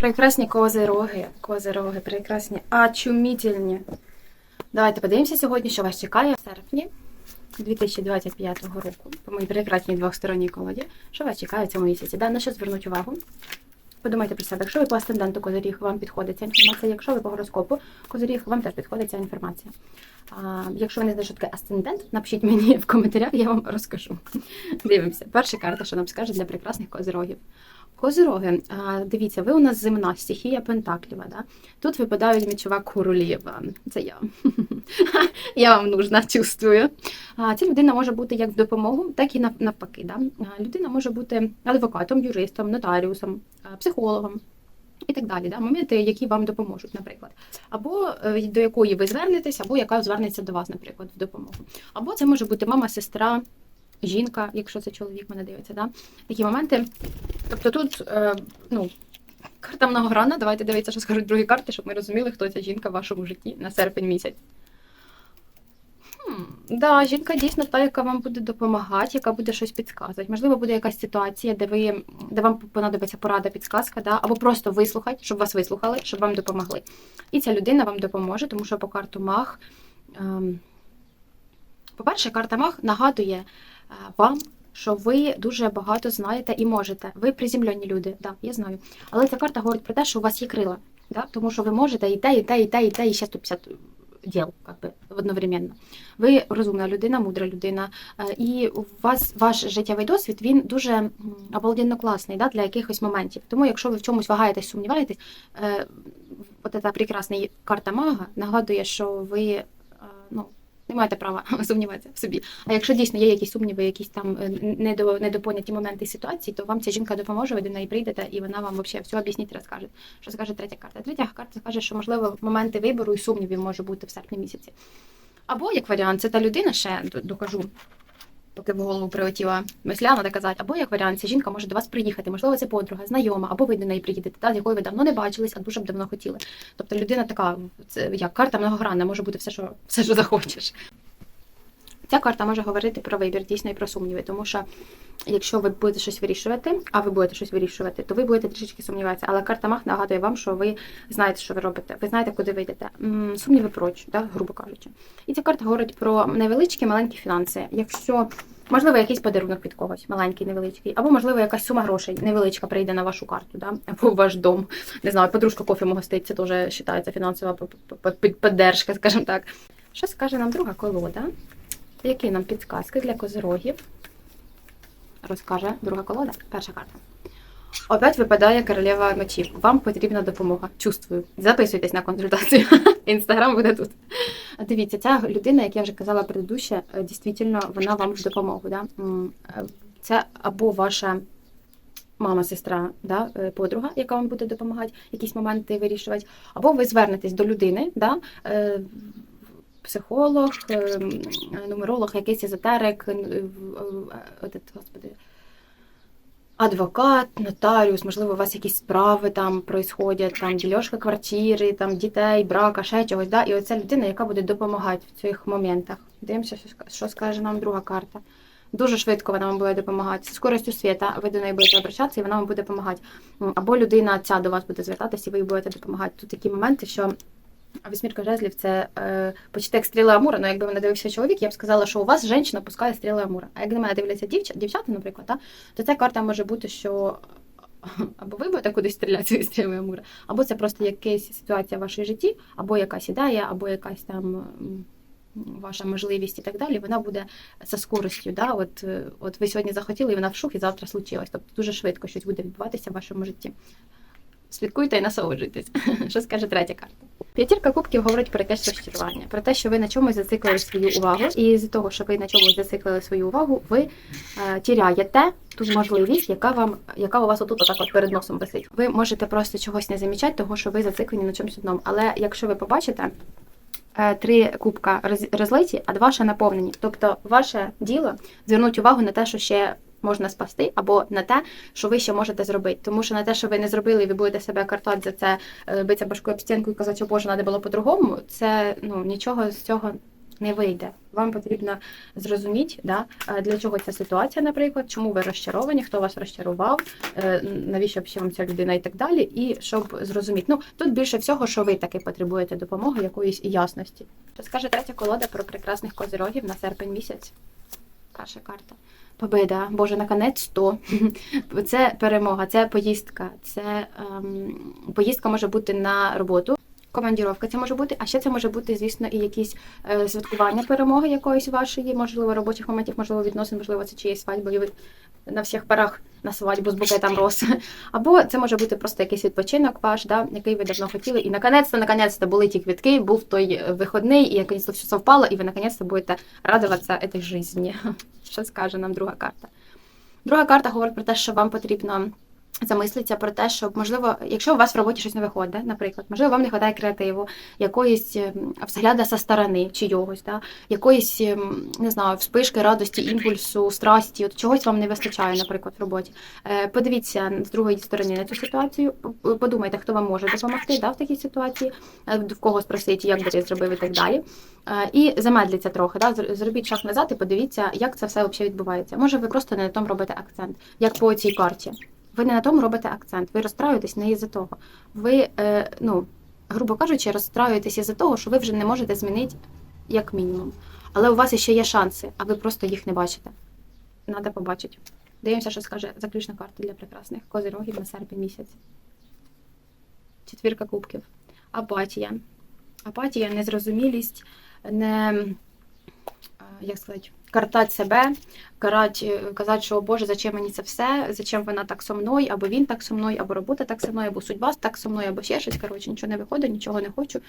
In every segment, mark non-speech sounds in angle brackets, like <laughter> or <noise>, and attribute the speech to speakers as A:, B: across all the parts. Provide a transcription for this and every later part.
A: Прекрасні козироги, козироги, прекрасні, очумітельні. Давайте подивимося сьогодні, що вас чекає в серпні 2025 року по моїй прекрасній двохсторонній колоді. Що вас чекає в цьому місяці? Да, на що звернуть увагу? Подумайте про себе. Якщо ви по асценденту козиріг, вам підходить ця інформація. Якщо ви по гороскопу козиріг, вам теж підходить ця інформація. А, якщо ви не знаєте, що таке асцендент, напишіть мені в коментарях, я вам розкажу. Дивимося. Перша карта, що нам скаже для прекрасних козирогів. Козироги, дивіться, ви у нас земна стихія Пентакліва. Да? Тут випадають мічова королева. Це я. <laughs> Я вам нужна, чувствую. Ця людина може бути як в допомогу, так і навпаки. Да? Людина може бути адвокатом, юристом, нотаріусом, психологом. І так далі, да? моменти, які вам допоможуть, наприклад, або е, до якої ви звернетесь, або яка звернеться до вас, наприклад, в допомогу. Або це може бути мама, сестра, жінка, якщо це чоловік мене дивиться. Да? Такі моменти. Тобто тут, е, ну, карта многогранна, давайте дивитися, що скажуть другі карти, щоб ми розуміли, хто ця жінка в вашому житті на серпень місяць. Да, жінка дійсно та, яка вам буде допомагати, яка буде щось підказувати. Можливо, буде якась ситуація, де ви де вам понадобиться порада, підсказка, да? або просто вислухати, щоб вас вислухали, щоб вам допомогли. І ця людина вам допоможе, тому що по карту Мах. Ем, по-перше, карта Мах нагадує вам, що ви дуже багато знаєте і можете. Ви приземлені люди, да, я знаю. Але ця карта говорить про те, що у вас є крила, да? тому що ви можете і те, і те, і те, і те, і ще 150 діл, би, одновременно. Ви розумна людина, мудра людина, е, і у вас ваш життєвий досвід він дуже обалденно класний да, для якихось моментів. Тому, якщо ви в чомусь вагаєтесь, сумніваєтесь, е, от ця прекрасна карта мага нагадує, що ви е, ну, не маєте права <laughs> сумніватися в собі. А якщо дійсно є якісь сумніви, якісь там е, недо, недопоняті моменти ситуації, то вам ця жінка допоможе, ви до неї прийдете, і вона вам взагалі все об'ясніть, розкаже. Що скаже третя карта? Третя карта скаже, що можливо моменти вибору і сумнівів може бути в серпні місяці. Або як варіант, це та людина ще докажу. Поки в голову прилетіла мисля, треба казати, або як варіант, ця жінка може до вас приїхати, можливо, це подруга, знайома, або ви до неї приїдете, та, з якою ви давно не бачились, а дуже б давно хотіли. Тобто людина така, це як карта многогранна, може бути все, що все, що захочеш. Ця карта може говорити про вибір, дійсно і про сумніви, тому що якщо ви будете щось вирішувати, а ви будете щось вирішувати, то ви будете трішечки сумніватися. Але карта Мах нагадує вам, що ви знаєте, що ви робите, ви знаєте, куди ви йдете. Сумніви проч, да, грубо кажучи. І ця карта говорить про невеличкі маленькі фінанси. Якщо можливо якийсь подарунок від когось, маленький, невеличкий, або можливо якась сума грошей невеличка прийде на вашу карту, да, або в ваш дом. Не знаю, подружка кофе гостить, це теж вважається фінансова п- п- п- піддержка, скажімо так. Що скаже нам друга колода? Які нам підсказки для козирогів? Розкаже друга колода. Перша карта. Опять випадає королева мечів. Вам потрібна допомога. Чувствую. Записуйтесь на консультацію. <laughs> Інстаграм буде тут. Дивіться, ця людина, як я вже казала предыдуще, е, дійсно вона вам в допомогу. Да? Е, Це або ваша мама, сестра, да? е, подруга, яка вам буде допомагати, якісь моменти вирішувати, або ви звернетесь до людини, да? Психолог, е, нумеролог, якийсь езотерик, господи, адвокат, нотаріус, можливо, у вас якісь справи там происходять, там дільошка квартири, там дітей, брака, ще чогось. Да? І оця людина, яка буде допомагати в цих моментах. Дивимося, що, скаже нам друга карта. Дуже швидко вона вам буде допомагати. З скоростю світа ви до неї будете обращатися, і вона вам буде допомагати. Або людина ця до вас буде звертатися, і ви їй будете допомагати. Тут такі моменти, що Вісьмірка жезлів це е, почти як стріли Амура. Ну, якби мене дивився чоловік, я б сказала, що у вас жінка пускає стріли Амура. А як на мене дивляться дівча, дівчата, наприклад, та, то ця карта може бути, що <laughs> або ви будете кудись стріляти стрілою Амура, або це просто якась ситуація в вашій житті, або якась ідея, або якась там. Ваша можливість і так далі, вона буде за скоростю. Да? От, е, от ви сьогодні захотіли, і вона вшух, і завтра случилось. Тобто дуже швидко щось буде відбуватися в вашому житті. Слідкуйте і насолоджуйтесь. <laughs> Що скаже третя карта? П'ятірка кубків говорить про якесь розчарування, про те, що ви на чомусь зациклили свою увагу, і з того, що ви на чомусь зациклили свою увагу, ви е, тіряєте ту можливість, яка вам, яка у вас отут отак от перед носом висить. Ви можете просто чогось не замічати, того що ви зациклені на чомусь одному. Але якщо ви побачите. е, Три кубка розлиті, а два ще наповнені. Тобто, ваше діло звернути увагу на те, що ще можна спасти, або на те, що ви ще можете зробити. Тому що на те, що ви не зробили, і ви будете себе картати за це, е, битися башкою об стінку і казати, о Боже, треба було по-другому. Це ну нічого з цього не вийде. Вам потрібно зрозуміти, да, е, для чого ця ситуація, наприклад, чому ви розчаровані, хто вас розчарував, е, навіщо вам ця людина і так далі, і щоб зрозуміти. Ну тут більше всього, що ви таки потребуєте допомоги, якоїсь ясності. Що скаже третя колода про прекрасних козирогів на серпень місяць? Перша карта. Победа, Боже, наконець то. <laughs> Це перемога, це поїздка. Це ем, поїздка може бути на роботу. Командіровка це може бути, а ще це може бути, звісно, і якісь е, святкування перемоги якоїсь вашої, можливо, робочих моментів, можливо, відносин, можливо, це чиєсь свадьба, і ви на всіх парах на свадьбу з букетом роз. <laughs> Або це може бути просто якийсь відпочинок ваш, да, який ви давно хотіли. І наконець-то, наконець-то були ті квітки, був той е, виходний, і якось все совпало, і ви наконець-то будете радуватися цій житті. <laughs> Що скаже нам друга карта? Друга карта говорить про те, що вам потрібно замислитися про те, що можливо, якщо у вас в роботі щось не виходить, наприклад, можливо, вам не вистачає креативу, якоїсь ем, взгляду со сторони чийогось, да, якоїсь ем, не знаю, вспишки радості, імпульсу, страсті, от чогось вам не вистачає, наприклад, в роботі. Е, Подивіться з другої сторони на цю ситуацію, подумайте, хто вам може допомогти да, в такій ситуації, е, в кого спросить, як би ти зробив і так далі. Е, І замедліться трохи, да, зробіть шаг назад і подивіться, як це все взагалі відбувається. Може, ви просто не на тому робите акцент, як по цій карті. Ви не на тому робите акцент, ви розстраюєтесь не із-за того. Ви, е, ну, грубо кажучи, розстраюєтесь із-за того, що ви вже не можете змінити як мінімум. Але у вас ще є шанси, а ви просто їх не бачите. Надо побачити. Дивимося, що скаже заключна карта для прекрасних козирогів на серпень місяць. Четвірка кубків. Апатія. Апатія, незрозумілість, не е, як сказати, картать себе, карать, е, казати, що «О, Боже, зачем мені це все? Зачем вона так со мною, або він так со мною, або робота так со мною, або судьба так со мною, або ще щось. Коротше, нічого не виходить, нічого не хочу,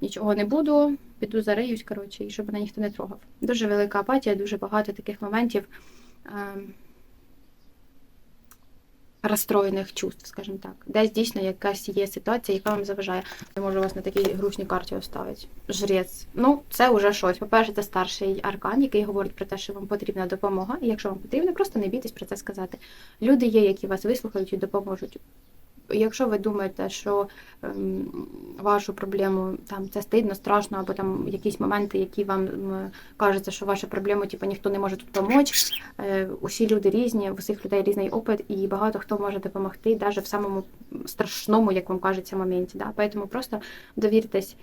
A: нічого не буду, піду зариюсь, коротше, і щоб мене ніхто не трогав. Дуже велика апатія, дуже багато таких моментів. Розстроєних чувств, скажімо так. Десь дійсно якась є ситуація, яка вам заважає. Я можу вас на такій грустній карті оставити. Жрець. Ну, це вже щось. По-перше, це старший аркан, який говорить про те, що вам потрібна допомога. І якщо вам потрібно, просто не бійтесь про це сказати. Люди є, які вас вислухають і допоможуть. Якщо ви думаєте, що ем, вашу проблему там це стидно, страшно, або там якісь моменти, які вам кажуться, що ваша проблема, типу, ніхто не може тут допомогти. Е, усі люди різні, у всіх людей різний опит, і багато хто може допомогти, навіть в самому страшному, як вам кажеться, моменті. Да? Поэтому просто довіртесь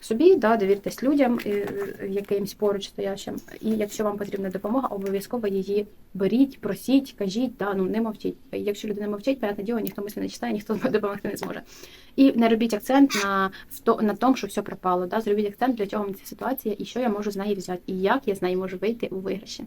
A: собі, да, довіртесь людям, е, якимсь поруч стоящим. І якщо вам потрібна допомога, обов'язково її беріть, просіть, кажіть, да, ну не мовчіть. Якщо людина мовчить, понятне діло, ніхто мислі не читає, ніхто <laughs> допомогти не зможе. І не робіть акцент на, на тому, що все пропало. Да? Зробіть акцент, для чого мені ця ситуація і що я можу з неї взяти, і як я з неї можу вийти у виграші.